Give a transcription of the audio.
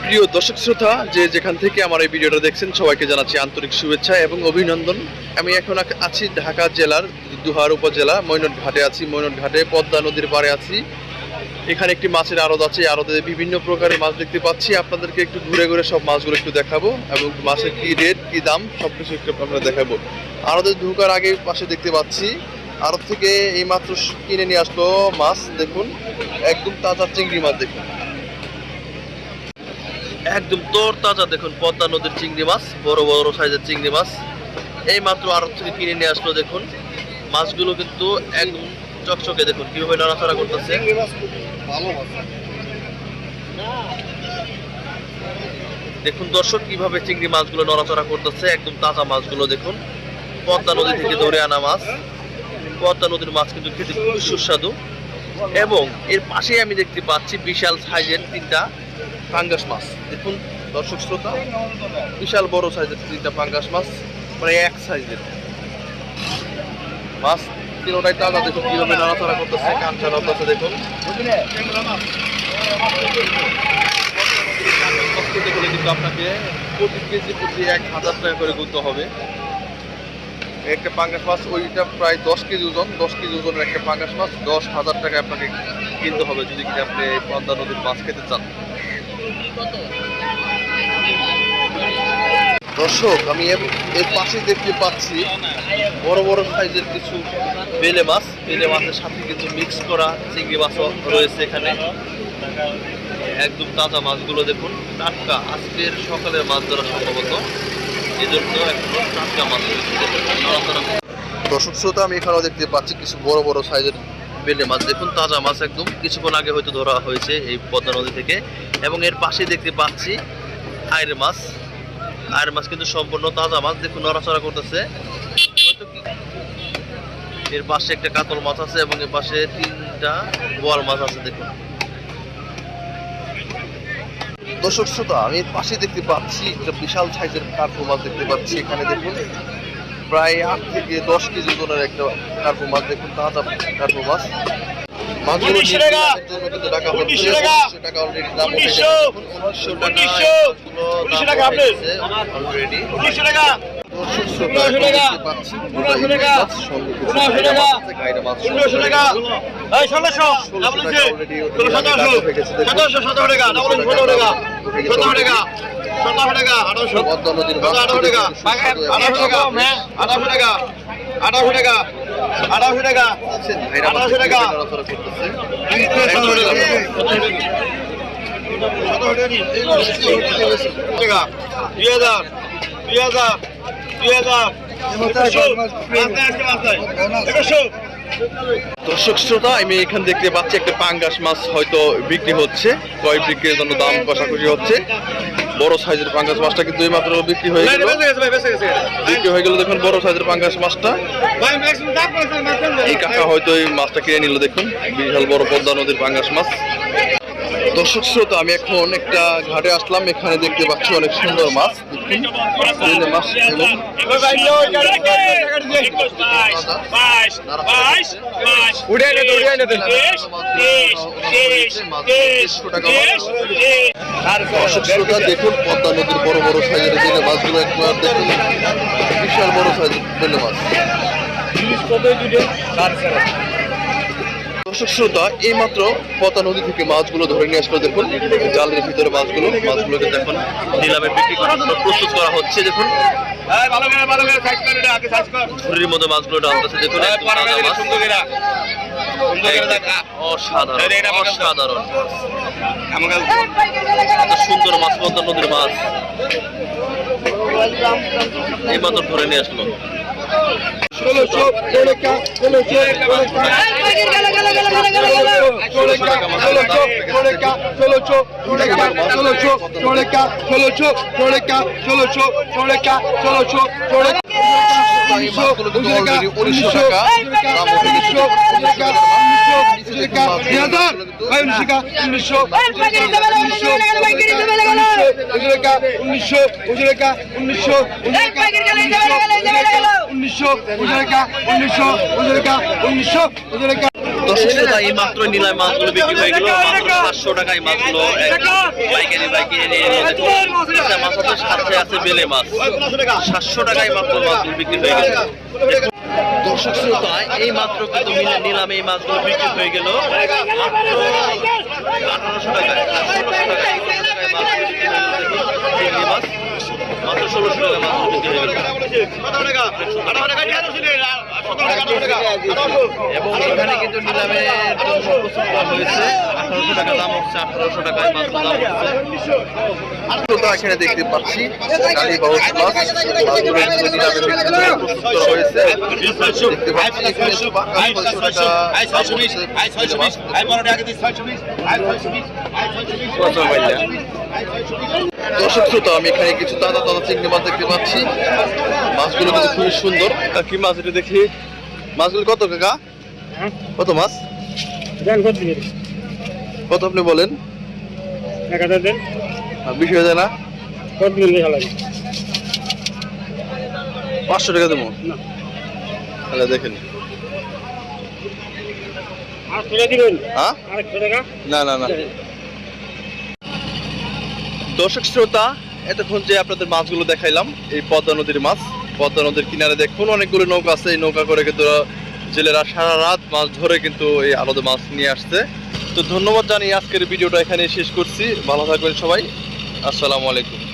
প্রিয় দর্শক শ্রোতা, যে যেখান থেকে আমার এই ভিডিওটা দেখছেন, সবাইকে জানাচ্ছি আন্তরিক শুভেচ্ছা এবং অভিনন্দন। আমি এখন আছি ঢাকা জেলার দুহার উপজেলা মৈনট ঘাটে আছি। মৈনট ঘাটে পদ্মা নদীর পাড়ে আছি। এখানে একটি মাছের আড়ত আছে। আড়তে বিভিন্ন প্রকারের মাছ দেখতে পাচ্ছি। আপনাদেরকে একটু ঘুরে ঘুরে সব মাছগুলো একটু দেখাবো এবং মাছের কি রেট, কি দাম সব কিছু একটু আপনাদের দেখাবো। আড়তে ঢুকার আগে পাশে দেখতে পাচ্ছি। আড়ত থেকে এই মাত্র কিনে নিয়ে আসলো মাছ, দেখুন। একদম তাজা চিংড়ি মাছ, দেখুন। একদম তোর তাজা দেখুন পদ্মা নদীর চিংড়ি মাছ বড় বড় সাইজের চিংড়ি মাছ। এই মাত্র আড়ত থেকে কিনে নিয়ে আসলো দেখুন। মাছগুলো কিন্তু একদম চকচকে দেখুন কীভাবে নড়াচড়া করতেছে। দেখুন দর্শক কীভাবে চিংড়ি মাছগুলো নড়াচড়া করতেছে একদম তাজা মাছগুলো দেখুন। পদ্মা নদী থেকে ধরে আনা মাছ। পদ্মা নদীর মাছ কিন্তু খেতে খুবই সুস্বাদু। এবং এর পাশেই আমি দেখতে পাচ্ছি বিশাল সাইজের তিনটা পাঙ্গাস মাছ। দেখুন, দর্শক শ্রোতা, বিশাল বড় সাইজের তিনটা পাঙ্গাস মাছ মানে এক সাইজের। মাছ তিনোটাই তাজা, দেখুন, কীভাবে নড়াচড়া করতেছে কাঁচা নড়তেছে, দেখুন। গেলে কিন্তু আপনাকে প্রতি কেজি প্রতি এক হাজার টাকা করে গুনতে হবে। একটা পাঙ্গাস মাছ, ওইটা প্রায় দশ কেজি ওজন, দশ কেজি ওজনের একটা পাঙ্গাস মাছ, দশ হাজার টাকা আপনাকে কিনতে হবে, যদি কিনা আপনি পদ্মা নদীর মাছ খেতে চান। দর্শক আমি এর পাশে দেখতে পাচ্ছি বড় বড় সাইজের কিছু বেলে মাছ। বেলে মাছের সাথে কিছু মিক্স করা চিংড়ি মাছও রয়েছে এখানে। একদম তাজা মাছগুলো দেখুন। টাটকা আজকের সকালের মাছ ধরা সম্ভবত। এজন্য একদম টাটকা মাছ। দর্শক শ্রোতা আমি এখানেও দেখতে পাচ্ছি কিছু বড় বড় সাইজের বেলে মাছ। দেখুন, তাজা মাছ একদম। কিছুক্ষণ আগে হয়তো ধরা হয়েছে এই পদ্মা নদী থেকে। এবং এর পাশে দেখতে পাচ্ছি আয়ের মাছ। আয়ের মাছ কিন্তু সম্পূর্ণ তাজা মাছ। দেখুন, নড়াচড়া করতেছে। এর পাশে একটা কাতল মাছ আছে এবং এর পাশে তিনটা বোয়াল মাছ আছে, দেখুন। দর্শক শ্রোতা, আমি এর পাশে দেখতে পাচ্ছি একটা বিশাল সাইজের কার্পু মাছ দেখতে পাচ্ছি। এখানে দেখুন প্রায় আট থেকে দশ কেজি ওজনের একটা কার্পু মাছ দেখুন তাজা কার্পু মাছ। মাছগুলো কিন্তু টাকা। উনিশশো টাকা। টাকা অলরেডি দাম উঠে গেছে। উনিশশো। উনিশশো টাকা অলরেডি উনিশশো ষোলোশো। টাকা সতেরো টাকা সতেরো টাকা আঠারোশো। আঠারো টাকা আঠারোশো টাকা আঠারোশো টাকা আঠারোশো টাকা আঠারোশো টাকা। আঠারোশো। টাকা। দুই হাজার দুই হাজার দুই হাজার একুশশো দর্শক শ্রোতা আমি এখানে দেখতে পাচ্ছি একটা পাঙ্গাস মাছ হয়তো বিক্রি হচ্ছে কয় বিক্রির জন্য দাম কষাকষি হচ্ছে। বড় সাইজের পাঙ্গাস মাছটা কিন্তু এই মাত্র বিক্রি হয়ে গেল। বিক্রি হয়ে গেল দেখুন বড় সাইজের পাঙ্গাস মাছটা। এই কাকা হয়তো এই মাছটা কিনে নিল দেখুন। বিশাল বড় পদ্মা নদীর পাঙ্গাস মাছ। দর্শক শ্রোতা আমি এখন একটা ঘাটে আসলাম এখানে দেখতে পাচ্ছি অনেক সুন্দর মাছ দর্শক শ্রোতা দেখুন পদ্মা নদীর বড় বড় সাইজের বেলে মাছগুলো একবার দেখুন। বিশাল বড় সাইজের বেলে মাছ। দর্শক শ্রোতা এই মাত্র পদ্মা নদী থেকে মাছগুলো ধরে নিয়ে আসলো দেখুন। জালের ভিতরে মাছগুলো মাছগুলোকে দেখুন নিলামে বিক্রি করার জন্য প্রস্তুত করা হচ্ছে দেখুন। ঝুড়ির মধ্যে মাছগুলো ডালতেছে দেখুন অসাধারণ এত সুন্দর মাছ পদ্মা নদীর মাছ। ধরে নিয়ে আসলো। ষোলোশো ষোলোকা ষোলোশো ষোলোকা ষোলোকা ষোলোকা ষোলোশো ষোলোকা ষোলোশো ষোলোকা ষোলোশো ষোলোকা ষোলোশো ষোলোকা ষোলোশো ষোলোকা এই মাছগুলো কিন্তু already 1900 টাকা দাম উঠে গেছে। উনিশশো উনিশশো উনিশশো উনিশশো উনিশশো উনিশশো উনিশশো দর্শক শ্রোতা এই মাত্র হয়ে গেল। সাতশো টাকায় মাছগুলো মাছ। মাছ মাত্র বিক্রি হয়ে গেল। দর্শক শ্রোতা, এই মাত্র কিন্তু মিলে নিলাম এই মাছগুলো বিক্রি হয়ে গেল। আঠারোশো টাকায় মাছ মাত্র ষোলোশো হয়ে গেল। এবং এখানে কিন্তু করা হয়েছে আঠারোশো টাকা দাম হচ্ছে আঠারোশো টাকায় মাছ দাম হচ্ছে। এখানে দেখতে পাচ্ছি নিলামে হয়েছে। দেখতে এখানে ছয়শো টাকা দর্শক শ্রোতা আমি এখানে কিছু দাদা দাদা চিংড়ি মাছ দেখতে পাচ্ছি। মাছগুলো কিন্তু খুবই সুন্দর। কি মাছ এটা দেখি। মাছগুলো কত কাকা? কত মাছ? কত আপনি বলেন? এক হাজার দেন। আর বেশি হয়ে না? পাঁচশো টাকা দেবো। না। তাহলে দেখেন। হ্যাঁ? না না না। দর্শক শ্রোতা, এতক্ষণ যে আপনাদের মাছগুলো দেখাইলাম, এই পদ্মা নদীর মাছ। পদ্মা নদীর কিনারে দেখুন, অনেকগুলো নৌকা আছে। এই নৌকা করে কিন্তু জেলেরা সারা রাত মাছ ধরে কিন্তু এই আলাদা মাছ নিয়ে আসছে। তো ধন্যবাদ জানি আজকের ভিডিওটা এখানে শেষ করছি। ভালো থাকবেন সবাই। আসসালামু আলাইকুম।